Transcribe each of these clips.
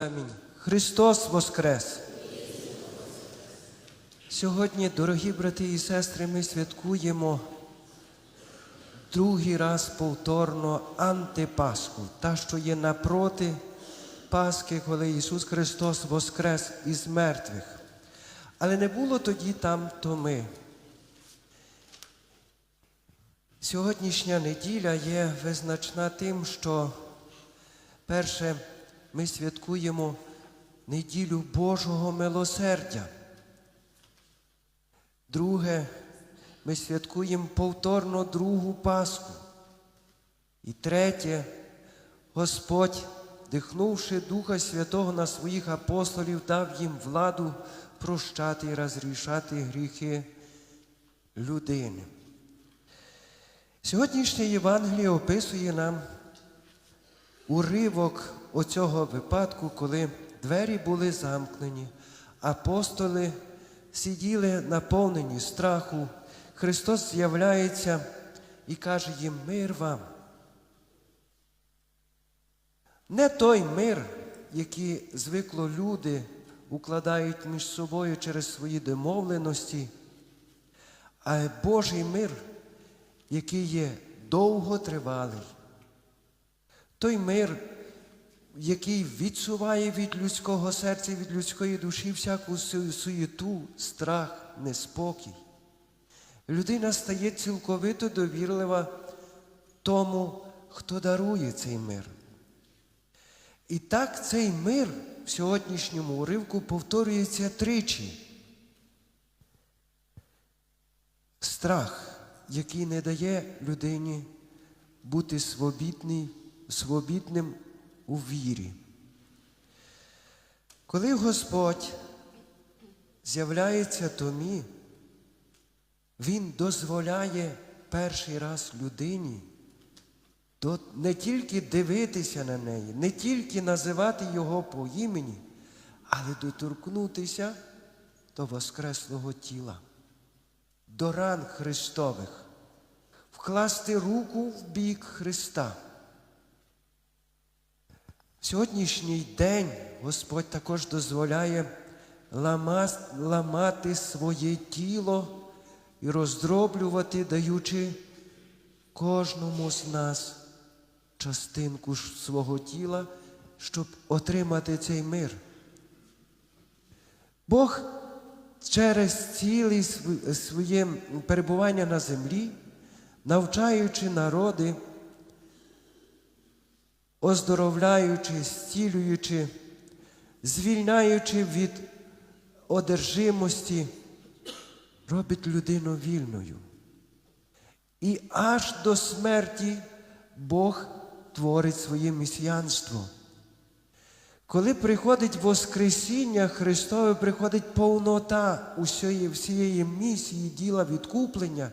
Амінь. Христос Воскрес! Сьогодні, дорогі брати і сестри, ми святкуємо другий раз повторно антипасху, та, що є напроти Пасхи, коли Ісус Христос воскрес із мертвих. Але не було тоді там томи. Сьогоднішня неділя є визначна тим, що перше ми святкуємо неділю Божого милосердя. Друге, ми святкуємо повторно другу Пасху. І третє, Господь, дихнувши Духа Святого на своїх апостолів, дав їм владу прощати і розрішати гріхи людини. Сьогоднішнє Євангеліє описує нам уривок оцього випадку, коли двері були замкнені, апостоли сиділи наповнені страху. Христос з'являється і каже їм мир вам. Не той мир, який звикло люди укладають між собою через свої домовленості, а Божий мир, який є довготривалий. Той мир, який відсуває від людського серця, від людської душі всяку суєту, страх, неспокій. Людина стає цілковито довірлива тому, хто дарує цей мир. І так цей мир в сьогоднішньому уривку повторюється тричі. Страх, який не дає людині бути свобідний, свобідним у вірі. Коли Господь з'являється Томі, Він дозволяє перший раз людині не тільки дивитися на неї, не тільки називати його по імені, але доторкнутися до Воскреслого тіла, до ран Христових, вкласти руку в бік Христа. Сьогоднішній день Господь також дозволяє ламати своє тіло і роздроблювати, даючи кожному з нас частинку свого тіла, щоб отримати цей мир. Бог через ціле своє перебування на землі, навчаючи народи, оздоровляючи, зцілюючи, звільняючи від одержимості, робить людину вільною. І аж до смерті Бог творить своє місіянство. Коли приходить Воскресіння Христове, приходить повнота усієї, всієї місії діла відкуплення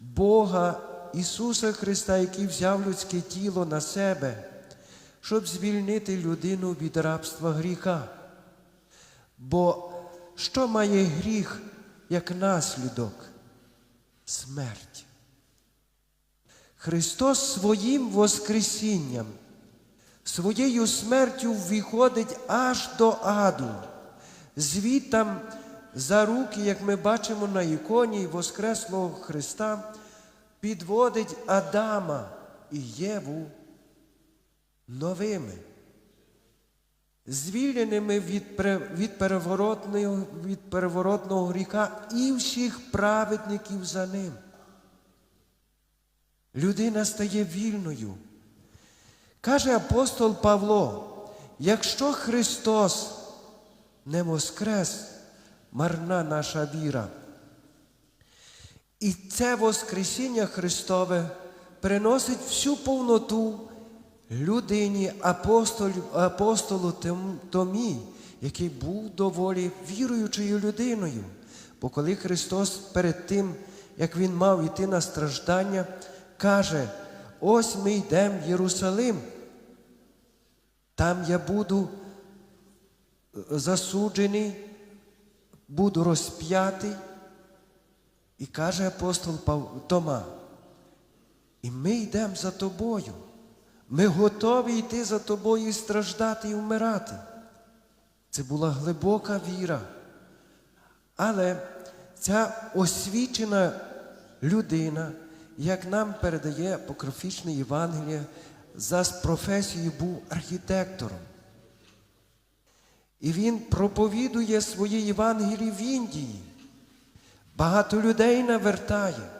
Бога Ісуса Христа, який взяв людське тіло на себе, щоб звільнити людину від рабства гріха. Бо що має гріх як наслідок? Смерть. Христос своїм Воскресінням, своєю смертю виходить аж до аду. Звітам за руки, як ми бачимо на іконі Воскреслого Христа, підводить Адама і Єву новими, звільненими від, від, переворотного, від переворотного гріха і всіх праведників за ним. Людина стає вільною. Каже апостол Павло, якщо Христос не воскрес, марна наша віра. І це Воскресіння Христове приносить всю повноту людині апостолу Томі, який був доволі віруючою людиною. Бо коли Христос перед тим, як Він мав йти на страждання, каже, ось ми йдемо в Єрусалим, там я буду е, засуджений, буду розп'ятий. І каже апостол Тома, і ми йдемо за тобою. Ми готові йти за тобою і страждати і вмирати. Це була глибока віра. Але ця освічена людина, як нам передає апокрифічне Євангеліє, за професією був архітектором. І він проповідує своє Євангеліє в Індії. Багато людей навертає.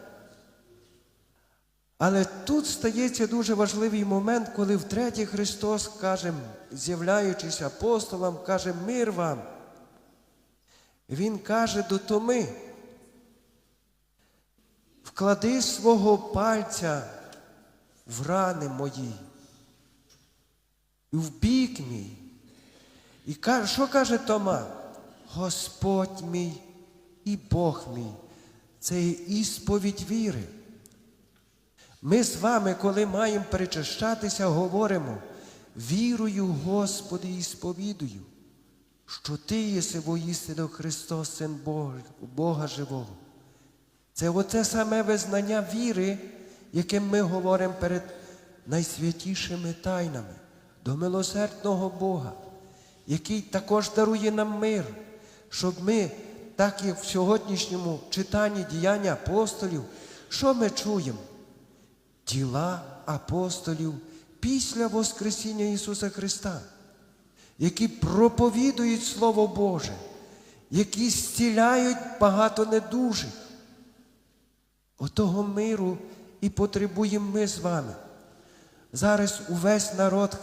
Але тут стається дуже важливий момент, коли втретє Христос каже, з'являючись апостолам, каже мир вам. Він каже до Томи, вклади свого пальця в рани мої, в бік мій. І що каже Тома? Господь мій і Бог мій. Це є ісповідь віри. Ми з вами, коли маємо перечащатися, говоримо, вірую, Господи, і сповідую, що Ти єси воістину Христос, Син Бога, Бога живого. Це оце саме визнання віри, яким ми говоримо перед найсвятішими тайнами до милосердного Бога, який також дарує нам мир, щоб ми, так як в сьогоднішньому читанні діяння апостолів, що ми чуємо? Діла апостолів після Воскресіння Ісуса Христа, які проповідують Слово Боже, які зціляють багато недужих. Отого миру і потребуємо ми з вами. Зараз увесь народ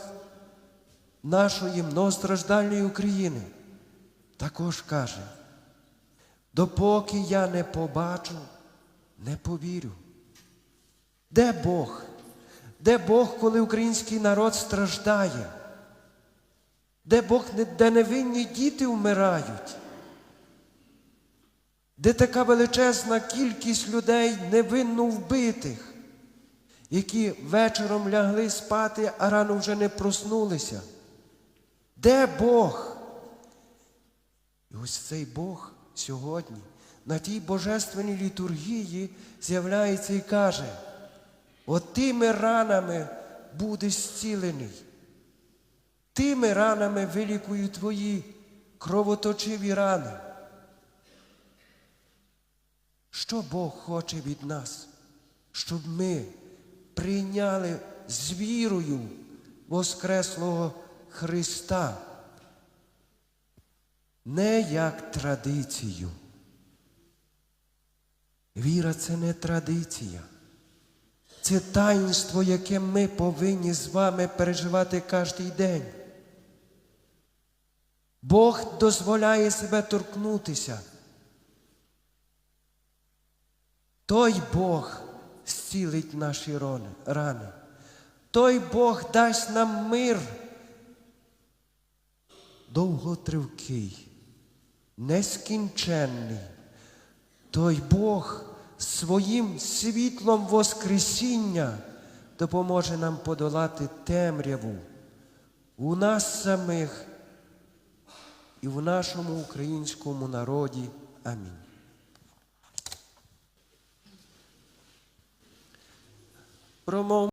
нашої многостраждальної України також каже, допоки я не побачу, не повірю. Де Бог? Де Бог, коли український народ страждає? Де Бог, де невинні діти вмирають? Де така величезна кількість людей невинно вбитих, які вечором лягли спати, а рано вже не проснулися? Де Бог? І ось цей Бог сьогодні на тій божественній літургії з'являється і каже, отими ранами будеш зцілений. Тими ранами вилікую твої кровоточиві рани. Що Бог хоче від нас? Щоб ми прийняли з вірою Воскреслого Христа, не як традицію. Віра це не традиція. Це таїнство, яке ми повинні з вами переживати кожен день. Бог дозволяє себе торкнутися. Той Бог зцілить наші рани. Той Бог дасть нам мир довготривкий, нескінченний. Той Бог своїм світлом Воскресіння допоможе нам подолати темряву у нас самих і в нашому українському народі. Амінь. Промов